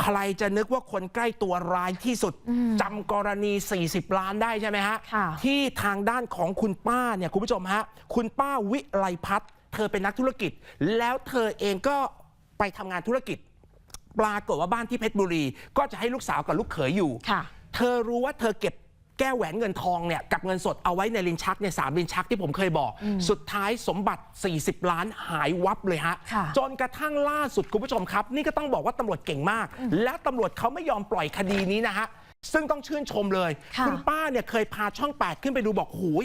ใครจะนึกว่าคนใกล้ตัวร้ายที่สุดจำกรณี 40 ล้านได้ใช่ไหมฮะค่ะที่ทางด้านของคุณป้าเนี่ยคุณผู้ชมฮะ คุณป้าวิไลพัฒน์เธอเป็นนักธุรกิจ แล้วเธอเองก็ไปทำงานธุรกิจ ปรากฏว่าบ้านที่เพชรบุรี ก็จะให้ลูกสาวกับลูกเขยอยู่ค่ะเธอรู้ว่าเธอเก็บ แก้วแหวนเงินทองเนี่ยกับเงินสดเอาไว้ในลิ้นชักเนี่ยสามลิ้นชักที่ผมเคยบอก สุดท้ายสมบัติ 40 ล้านหายวับเลยฮะค่ะจนกระทั่งล่าสุดคุณผู้ชมครับ นี่ก็ต้องบอกว่าตำรวจเก่งมาก และตำรวจเขาไม่ยอมปล่อยคดีนี้นะฮะ ซึ่งต้องชื่นชมเลยค่ะณป้าเนี่ยเคยพาช่อง 8 ขึ้นไปดูบอกหูย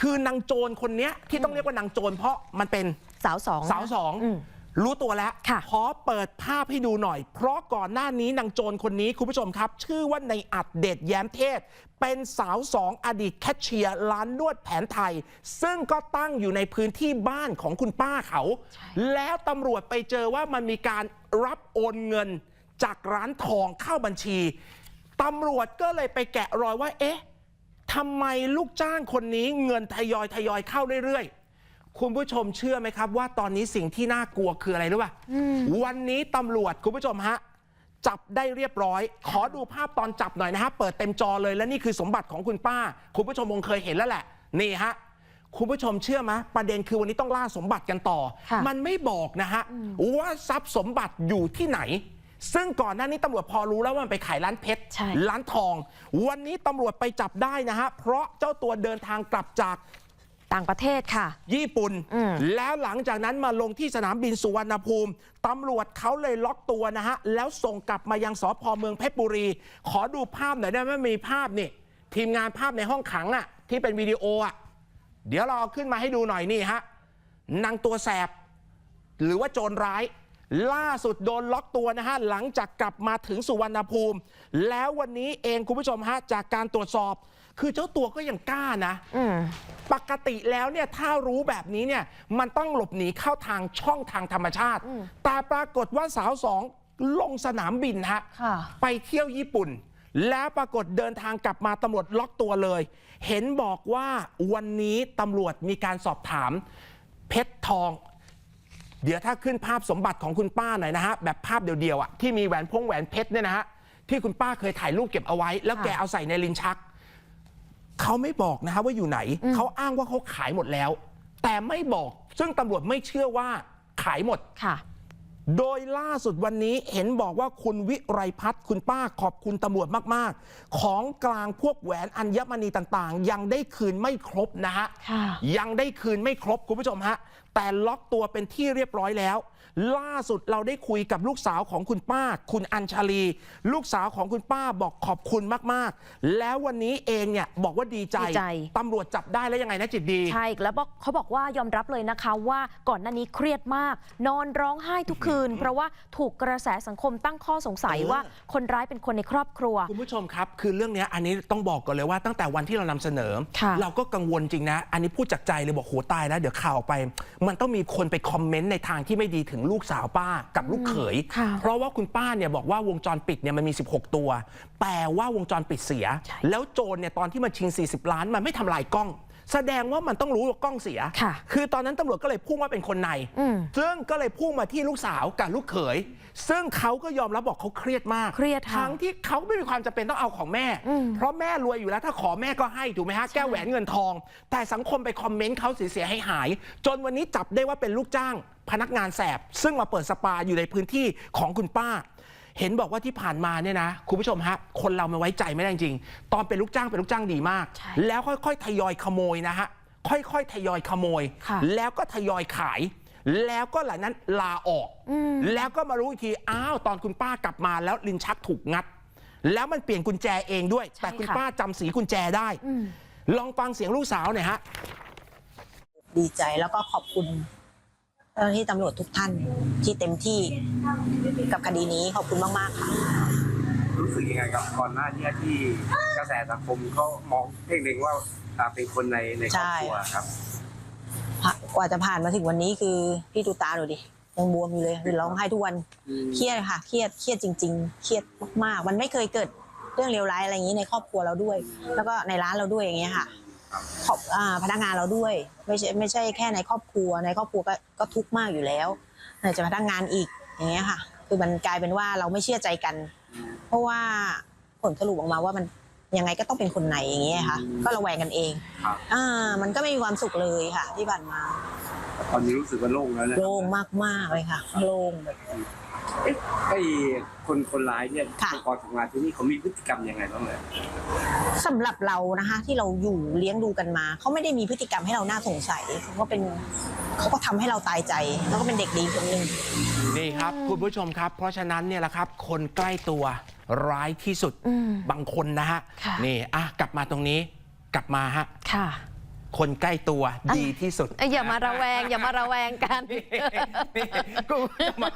คือนางโจรคนเนี้ยที่ต้องเรียกว่านางโจรเพราะมันเป็นสาวสองสาวสองอืม รู้ตัวแล้วค่ะขอเปิดภาพให้ดูหน่อย เพราะก่อนหน้านี้นางโจรคนนี้คุณผู้ชมครับ ชื่อว่าในอัดเดชแย้มเทศ เป็นสาวสองอดีตแคชเชียร์ร้านนวดแผนไทย ซึ่งก็ตั้งอยู่ในพื้นที่บ้านของคุณป้าเขา แล้วตำรวจไปเจอว่ามันมีการรับโอนเงิน จากร้านทองเข้าบัญชีตำรวจก็เลยไปแกะรอยว่า เอ๊ะทำไมลูกจ้างคนนี้เงินทยอยทยอยเข้าเรื่อยๆ คุณผู้ชมเชื่อไหมครับ ว่าตอนนี้สิ่งที่น่ากลัวคืออะไรรู้ป่ะวันนี้ตำรวจคุณผู้ชมฮะจับได้เรียบร้อย ขอดูภาพตอนจับหน่อยนะฮะ เปิดเต็มจอเลยและนี่คือสมบัติของคุณป้า คุณผู้ชมคงเคยเห็นแล้วแหละ นี่ฮะ คุณผู้ชมเชื่อไหมประเด็นคือวันนี้ต้องล่าสมบัติกันต่อค่ะมันไม่บอกนะฮะ ว่าทรัพย์สมบัติอยู่ที่ไหน ซึ่งก่อนหน้านี้ตำรวจพอรู้แล้วว่ามันไปขายร้านเพชรใช่ร้านทอง วันนี้ตำรวจไปจับได้นะฮะ เพราะเจ้าตัวเดินทางกลับจาก ต่างประเทศค่ะ ญี่ปุ่นอืมแล้วหลังจากนั้นมาลงที่สนามบินสุวรรณภูมิตำรวจเขาเลยล็อกตัวนะฮะ แล้วส่งกลับมายังสพเมืองเพชรบุรี ขอดูภาพหน่อยได้ไหมมีภาพนี่ ทีมงานภาพในห้องขังอะที่เป็นวิดีโออะเดี๋ยวเราเอาขึ้นมาให้ดูหน่อยนี่ฮะนางตัวแสบ หรือว่าโจรร้ายล่าสุดโดนล็อกตัวนะฮะ หลังจากกลับมาถึงสุวรรณภูมิ แล้ววันนี้เองคุณผู้ชมฮะ จากการตรวจสอบ คือเจ้าตัวก็ยังกล้านะ อืม ปกติแล้วเนี่ยถ้ารู้แบบนี้เนี่ยมันต้องหลบหนีเข้าทางช่องทางธรรมชาติ แต่ปรากฏว่าสาวสองลงสนามบินฮะค่ะ ไปเที่ยวญี่ปุ่น แล้วปรากฏเดินทางกลับมาตำรวจล็อกตัวเลย เห็นบอกว่าวันนี้ตำรวจมีการสอบถาม เพชรทอง เดี๋ยวถ้าขึ้นภาพสมบัติของคุณป้าหน่อยนะฮะ แบบภาพเดียวๆอะที่มีแหวนพงแหวนเพชรเนี่ยนะฮะที่คุณป้าเคยถ่ายรูปเก็บเอาไว้ แล้วแกค่ะเอาใส่ในลิ้นชัก เขาไม่บอกนะฮะว่าอยู่ไหน เขาอ้างว่าเขาขายหมดแล้ว แต่ไม่บอก ซึ่งตำรวจไม่เชื่อว่าขายหมด ค่ะ โดยล่าสุดวันนี้เห็นบอกว่าคุณวิไรพัฒน์คุณป้าขอบคุณตำรวจมาก ๆ ของกลางพวกแหวนอัญมณีต่าง ๆ ยังได้คืนไม่ครบนะฮะ ค่ะ ยังได้คืนไม่ครบคุณผู้ชมฮะแต่ล็อกตัวเป็นที่เรียบร้อยแล้ว ล่าสุดเราได้คุยกับลูกสาวของคุณป้า คุณอัญชลี ลูกสาวของคุณป้าบอกขอบคุณมากๆ แล้ววันนี้เองเนี่ยบอกว่าดีใจดีใจ ตำรวจจับได้แล้วยังไงนะจิตดี ใช่แล้วบอกเขาบอกว่ายอมรับเลยนะคะว่าก่อนหน้านี้เครียดมาก นอนร้องไห้ทุกคืน เพราะว่าถูกกระแสสังคมตั้งข้อสงสัยเออ ว่าคนร้ายเป็นคนในครอบครัว คุณผู้ชมครับ คือเรื่องเนี้ยอันนี้ต้องบอกก่อนเลยว่าตั้งแต่วันที่เรานำเสนอ ค่ะ เราก็กังวลจริงนะ อันนี้พูดจากใจเลยบอกโหตายแล้ว เดี๋ยวข่าวออกไปมันต้องมีคนไปคอมเมนต์ในทางที่ไม่ดีถึงลูกสาวป้ากับลูกเขย ค่ะ เพราะว่าคุณป้าเนี่ยบอกว่าวงจรปิดเนี่ยมันมี 16 ตัว แต่ว่าวงจรปิดเสีย แล้วโจรเนี่ยตอนที่มาชิง 40 ล้านมันไม่ทำลายกล้อง แสดงว่ามันต้องรู้ว่ากล้องเสีย ค่ะคือตอนนั้นตำรวจก็เลยพุ่งว่าเป็นคนใน อืม ซึ่งก็เลยพุ่งมาที่ลูกสาวกับลูกเขย ซึ่งเขาก็ยอมรับบอกเขาเครียดมากเครียดค่ะทั้งที่เขาไม่มีความจำเป็นต้องเอาของแม่ อืม เพราะแม่รวยอยู่แล้วถ้าขอแม่ก็ให้ถูกไหมฮะแก้วแหวนเงินทอง แต่สังคมไปคอมเมนต์เขาเสียหายหายๆจนวันนี้จับได้ว่าเป็นลูกจ้าง พนักงานแสบ ซึ่งมาเปิดสปาอยู่ในพื้นที่ของคุณป้า เห็นบอกว่าที่ผ่านมาเนี่ยนะคุณผู้ชมฮะคนเราไม่ไว้ใจไม่ได้จริง ตอนเป็นลูกจ้างเป็นลูกจ้างดีมากใช่แล้วค่อยๆทยอยขโมยนะฮะค่อยๆทยอยขโมยค่ะแล้วก็ทยอยขาย แล้วก็หลังนั้นลาออกอืมแล้วก็มารู้อีกทีอ้าวตอนคุณป้ากลับมาแล้วลิ้นชักถูกงัด แล้วมันเปลี่ยนกุญแจเองด้วยใช่แต่คุณค่ะป้าจำสีกุญแจได้อืมลองฟังเสียงลูกสาวหน่อยฮะดีใจแล้วก็ขอบคุณเจ้าหน้าที่ตำรวจทุกท่านที่เต็มที่กับคดีนี้ขอบคุณมากๆค่ะ รู้สึกยังไงกับก่อนหน้านี้ที่กระแสสังคมเขามองเพ่งเล็งว่าอ่าเป็นคนในในครอบครัวครับ กว่าจะผ่านมาถึงวันนี้คือพี่ดูตาหนูดิยังบวมอยู่เลยร้องไห้ทุกวันเครียดค่ะเครียดเครียดจริง ๆ เครียดมากๆ มันไม่เคยเกิดเรื่องเลวร้ายอะไรอย่างนี้ในครอบครัวเราด้วย แล้วก็ในร้านเราด้วยอย่างเงี้ยค่ะ ขอบอ่าพนักงานเราด้วย ไม่ใช่ไม่ใช่แค่ในครอบครัวในครอบครัวก็ก็ทุกข์มากอยู่แล้วไหนจะพนักงานอีกอย่างเงี้ยค่ะ คือมันกลายเป็นว่าเราไม่เชื่อใจกัน เพราะว่าผลสรุปออกมาว่ามันยังไงก็ต้องเป็นคนไหนอย่างเงี้ยค่ะ ก็ระแวงกันเองครับ อ่ามันก็ไม่มีความสุขเลยค่ะ ที่ผ่านมา ตอนนี้รู้สึกว่าโล่งแล้วนะ โล่งมากๆเลยค่ะ โล่งแบบ เอ๊ะไอ้คนคนร้ายเนี่ยค่ะก่อนทำงานที่นี่เขามีพฤติกรรมยังไงบ้างเลยสำหรับเรานะคะ ที่เราอยู่เลี้ยงดูกันมา เขาไม่ได้มีพฤติกรรมให้เราน่าสงสัยเขาก็เป็นเขาก็ทำให้เราตายใจ แล้วก็เป็นเด็กดีคนหนึ่ง นี่ครับคุณผู้ชมครับ เพราะฉะนั้นเนี่ยแหละครับ คนใกล้ตัวร้ายที่สุดอืมบางคนนะฮะค่ะ นี่อะกลับมาตรงนี้กลับมาฮะค่ะคนใกล้ตัวดีที่สุดเอ้ยอย่ามาระแวง อย่ามาระแวงกัน นี่นี่คุณผู้ชม